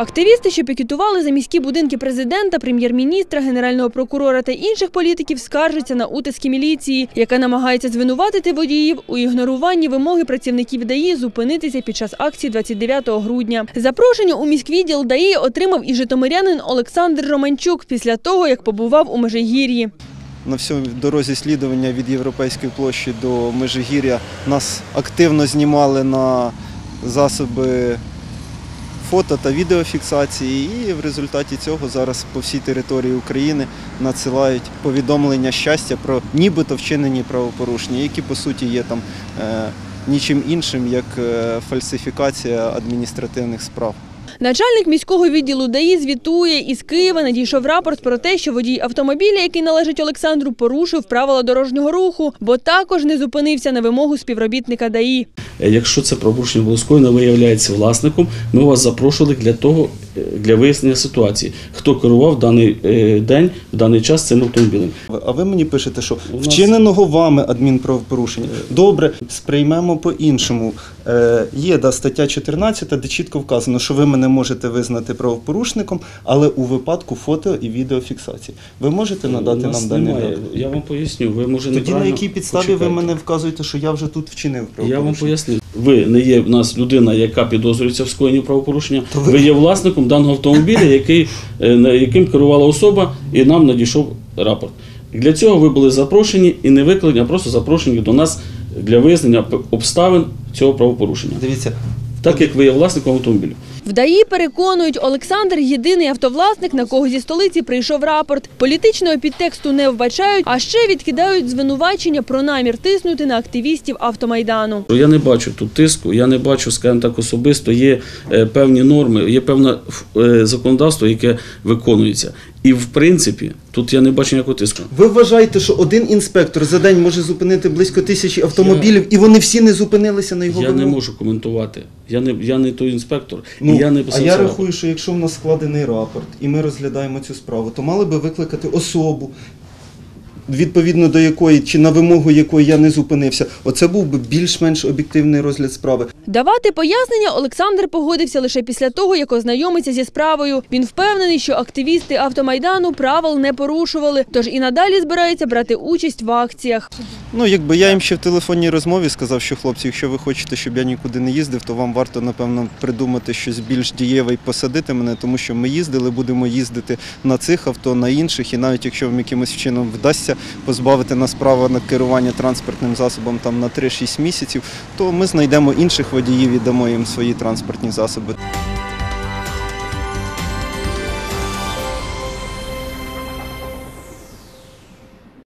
Активісти, що пікетували за міські будинки президента, прем'єр-міністра, генерального прокурора та інших політиків, скаржаться на утиски міліції, яка намагається звинуватити водіїв у ігноруванні вимоги працівників ДАІ зупинитися під час акції 29 грудня. Запрошення у міськвідділ ДАІ отримав і житомирянин Олександр Романчук після того, як побував у Межигір'ї. На всій дорозі слідування від Європейської площі до Межигір'я нас активно знімали на засоби фото та відеофіксації, і в результаті цього зараз по всій території України надсилають повідомлення щастя про нібито вчинені правопорушення, які по суті є там е, нічим іншим, як е, фальсифікація адміністративних справ. Начальник міського відділу ДАІ звітує, із Києва надійшов рапорт про те, що водій автомобіля, який належить Олександру, порушив правила дорожнього руху, бо також не зупинився на вимогу співробітника ДАІ. Якщо це правопорушення було скоєно, ви являєтеся власником, ми вас запрошували для того, е, для вияснення ситуації, хто керував в даний е, день, в даний час цим автомобілем. А ви мені пишете, що нас- вчиненого вами адмінправопорушення. Добре, сприймемо по-іншому. Е, є да, стаття 14, де чітко вказано, що ви мене можете визнати правопорушником, але у випадку фото і відеофіксації. Ви можете надати нам дані немає. дані? Я вам поясню. Ви може Тоді на якій підставі почекайте. ви мене вказуєте, що я вже тут вчинив Я вам поясню. Ви не є в нас людина, яка підозрюється в скоєнні правопорушення. То ви- Ви є власником даного автомобіля, який, е, на- яким керувала особа, і нам надійшов рапорт. Для цього ви були запрошені і не викликані, а просто запрошені до нас для вияснення п- обставин цього правопорушення. Дивіться, Так як ви є власником автомобіля. В ДАІ переконують, Олександр – єдиний автовласник, на кого зі столиці прийшов рапорт. Політичного підтексту не вбачають, а ще відкидають звинувачення про намір тиснути на активістів автомайдану. Я не бачу тут тиску, я не бачу, скажімо так, особисто є е, певні норми, є певне е, законодавство, яке виконується. І в принципі, тут я не бачу ніякого тиску. ви вважаєте, що один інспектор за день може зупинити близько тисячі автомобілів, і вони всі не зупинилися на його Я не вимогу? можу коментувати. Я не, я не той інспектор, Ну, і я не а писав. я цього. рахую, що якщо в нас складений рапорт і ми розглядаємо цю справу, то мали би викликати особу, відповідно до якої чи на вимогу якої я не зупинився. Оце був би більш-менш об'єктивний розгляд справи. Давати пояснення Олександр погодився лише після того, як ознайомиться зі справою. Він впевнений, що активісти автомайдану правил не порушували, тож і надалі збирається брати участь в акціях. Ну, якби я їм ще в телефонній розмові сказав, що хлопці, якщо ви хочете, щоб я нікуди не їздив, то вам варто, напевно, придумати щось більш дієве і посадити мене, тому що ми їздили, будемо їздити на цих авто, на інших, і навіть якщо вам якимось чином вдасться позбавити нас права на керування транспортним засобом там на 3-6 місяців, то ми знайдемо інших водіїв і дамо їм свої транспортні засоби.